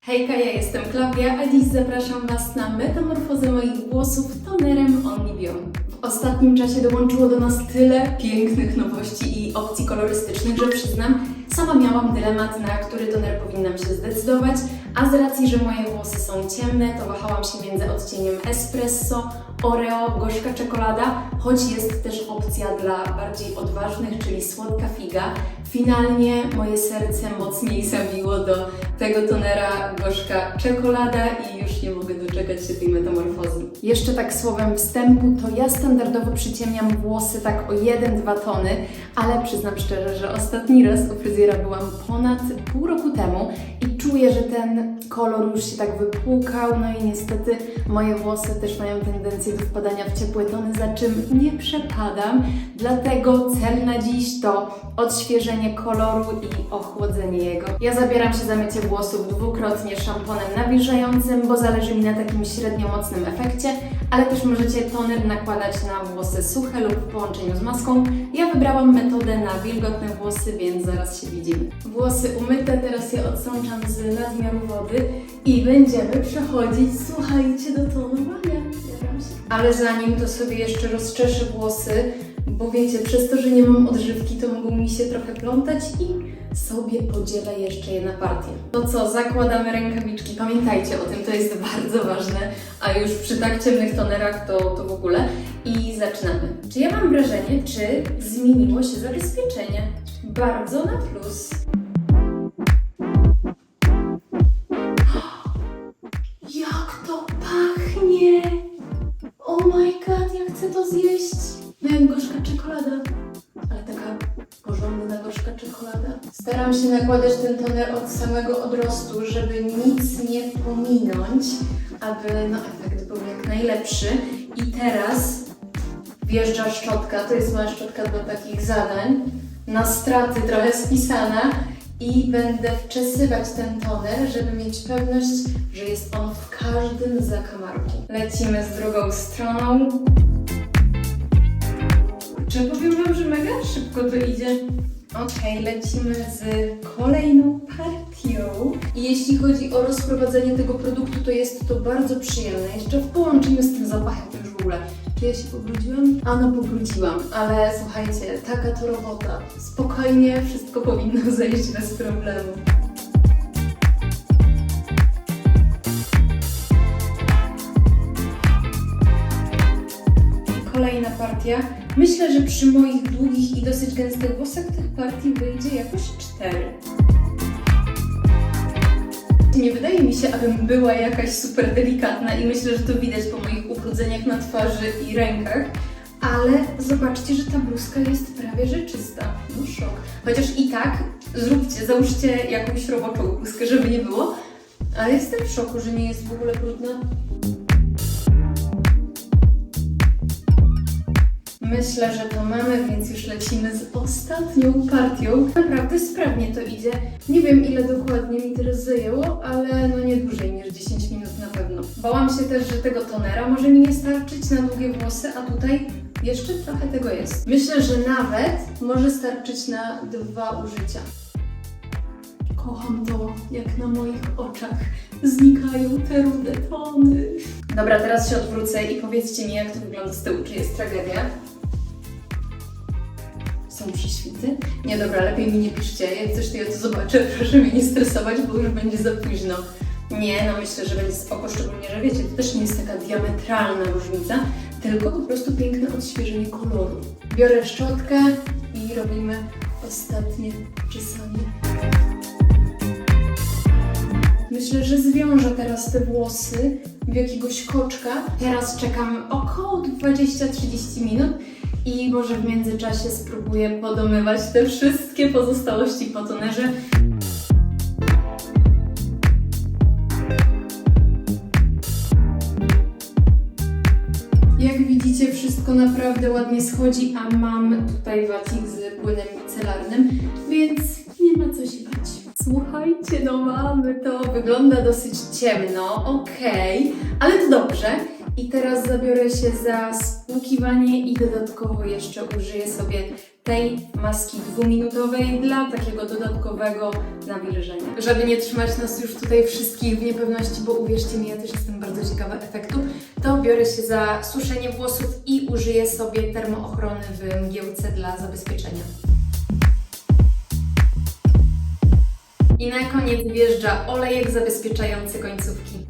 Hejka, ja jestem Klaudia, a dziś zapraszam Was na metamorfozę moich włosów tonerem Onlibion. W ostatnim czasie dołączyło do nas tyle pięknych nowości i opcji kolorystycznych, że przyznam, sama miałam dylemat, na który toner powinnam się zdecydować, a z racji, że moje włosy są ciemne, to wahałam się między odcieniem espresso, Oreo, gorzka czekolada, choć jest też opcja dla bardziej odważnych, czyli słodka figa. Finalnie moje serce mocniej zabiło do tego tonera gorzka czekolada i już nie mogę doczekać się tej metamorfozy. Jeszcze tak słowem wstępu, to ja standardowo przyciemniam włosy tak o 1-2 tony, ale przyznam szczerze, że ostatni raz u byłam ponad pół roku temu i czuję, że ten kolor już się tak wypłukał, no i niestety moje włosy też mają tendencję do wpadania w ciepłe tony, za czym nie przepadam. Dlatego cel na dziś to odświeżenie koloru i ochłodzenie jego. Ja zabieram się za mycie włosów dwukrotnie szamponem nawilżającym, bo zależy mi na takim średnio mocnym efekcie, ale też możecie toner nakładać na włosy suche lub w połączeniu z maską. Ja wybrałam metodę na wilgotne włosy, więc zaraz się widzimy. Włosy umyte, teraz je odsączam z nadmiaru wody i będziemy przechodzić, słuchajcie, do tonowania. Ale zanim to sobie jeszcze rozczeszę włosy, bo wiecie, przez to, że nie mam odżywki, to mogą mi się trochę plątać i sobie podzielę jeszcze je na partie. To co, zakładamy rękawiczki. Pamiętajcie o tym, to jest bardzo ważne, a już przy tak ciemnych tonerach to, to w ogóle. I zaczynamy. Czy ja mam wrażenie, czy zmieniło się zabezpieczenie? Bardzo na plus. Pachnie! Oh my god, ja chcę to zjeść! No jak gorzka czekolada. Ale taka porządna gorzka czekolada. Staram się nakładać ten toner od samego odrostu, żeby nic nie pominąć, aby no, efekt był jak najlepszy. I teraz wjeżdża szczotka, to jest moja szczotka do takich zadań, na straty trochę spisana i będę wczesywać ten toner, żeby mieć pewność, że jest on w każdym zakamarku. Lecimy z drugą stroną. Czy powiem Wam, że mega szybko to idzie? Okej, lecimy z kolejną partią. I jeśli chodzi o rozprowadzenie tego produktu, to jest to bardzo przyjemne. Jeszcze w połączeniu z tym zapachem to już w ogóle. Ja się pobrudziłam? A no, pobrudziłam, ale słuchajcie, taka to robota. Spokojnie, wszystko powinno zejść bez problemu. Kolejna partia. Myślę, że przy moich długich i dosyć gęstych włosach tych partii wyjdzie jakoś cztery. Nie wydaje mi się, abym była jakaś super delikatna i myślę, że to widać po moich ubrudzeniach na twarzy i rękach. Ale zobaczcie, że ta bluzka jest prawie że czysta. No szok. Chociaż i tak zróbcie, załóżcie jakąś roboczą bluzkę, żeby nie było. Ale jestem w szoku, że nie jest w ogóle brudna. Myślę, że to mamy, więc już lecimy z ostatnią partią. Naprawdę sprawnie to idzie. Nie wiem ile dokładnie mi teraz zajęło, ale się też, że tego tonera może mi nie starczyć na długie włosy, a tutaj jeszcze trochę tego jest. Myślę, że nawet może starczyć na dwa użycia. Kocham to, jak na moich oczach znikają te rude tony. Dobra, teraz się odwrócę i powiedzcie mi, jak to wygląda z tyłu. Czy jest tragedia? Są prześwity? Nie, dobra, lepiej mi nie piszcie. Jak coś to ja to zobaczę, proszę mnie nie stresować, bo już będzie za późno. Nie, no myślę, że będzie spoko, szczególnie, że wiecie, to też nie jest taka diametralna różnica, tylko po prostu piękne odświeżenie koloru. Biorę szczotkę i robimy ostatnie czesanie. Myślę, że zwiążę teraz te włosy w jakiegoś koczka. Teraz czekam około 20-30 minut i może w międzyczasie spróbuję podomywać te wszystkie pozostałości po tonerze. Naprawdę ładnie schodzi, a mam tutaj wacik z płynem micelarnym, więc nie ma co się bać. Słuchajcie, no mamy to. Wygląda dosyć ciemno, okej, ale to dobrze. I teraz zabiorę się za spłukiwanie i dodatkowo jeszcze użyję sobie tej maski dwuminutowej dla takiego dodatkowego nawilżenia. Żeby nie trzymać nas już tutaj wszystkich w niepewności, bo uwierzcie mi, ja też jestem bardzo ciekawa efektu, to biorę się za suszenie włosów i użyję sobie termoochrony w mgiełce dla zabezpieczenia. I na koniec wjeżdża olejek zabezpieczający końcówki.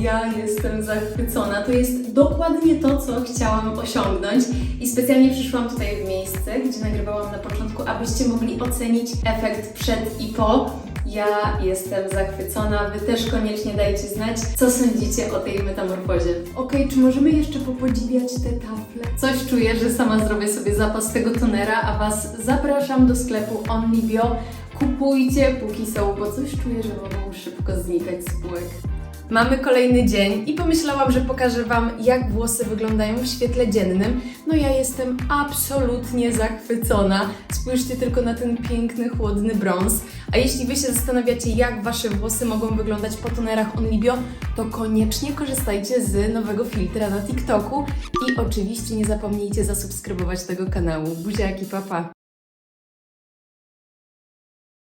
Ja jestem zachwycona. To jest dokładnie to, co chciałam osiągnąć. I specjalnie przyszłam tutaj w miejsce, gdzie nagrywałam na początku, abyście mogli ocenić efekt przed i po. Ja jestem zachwycona. Wy też koniecznie dajcie znać, co sądzicie o tej metamorfozie. Okej, czy możemy jeszcze popodziwiać te tafle? Coś czuję, że sama zrobię sobie zapas tego tonera, a Was zapraszam do sklepu OnlyBio. Kupujcie, póki są, bo coś czuję, że mogą szybko znikać z półek. Mamy kolejny dzień i pomyślałam, że pokażę Wam, jak włosy wyglądają w świetle dziennym. No ja jestem absolutnie zachwycona. Spójrzcie tylko na ten piękny, chłodny brąz. A jeśli Wy się zastanawiacie, jak Wasze włosy mogą wyglądać po tonerach Onlibio, to koniecznie korzystajcie z nowego filtra na TikToku i oczywiście nie zapomnijcie zasubskrybować tego kanału. Buziaki, papa!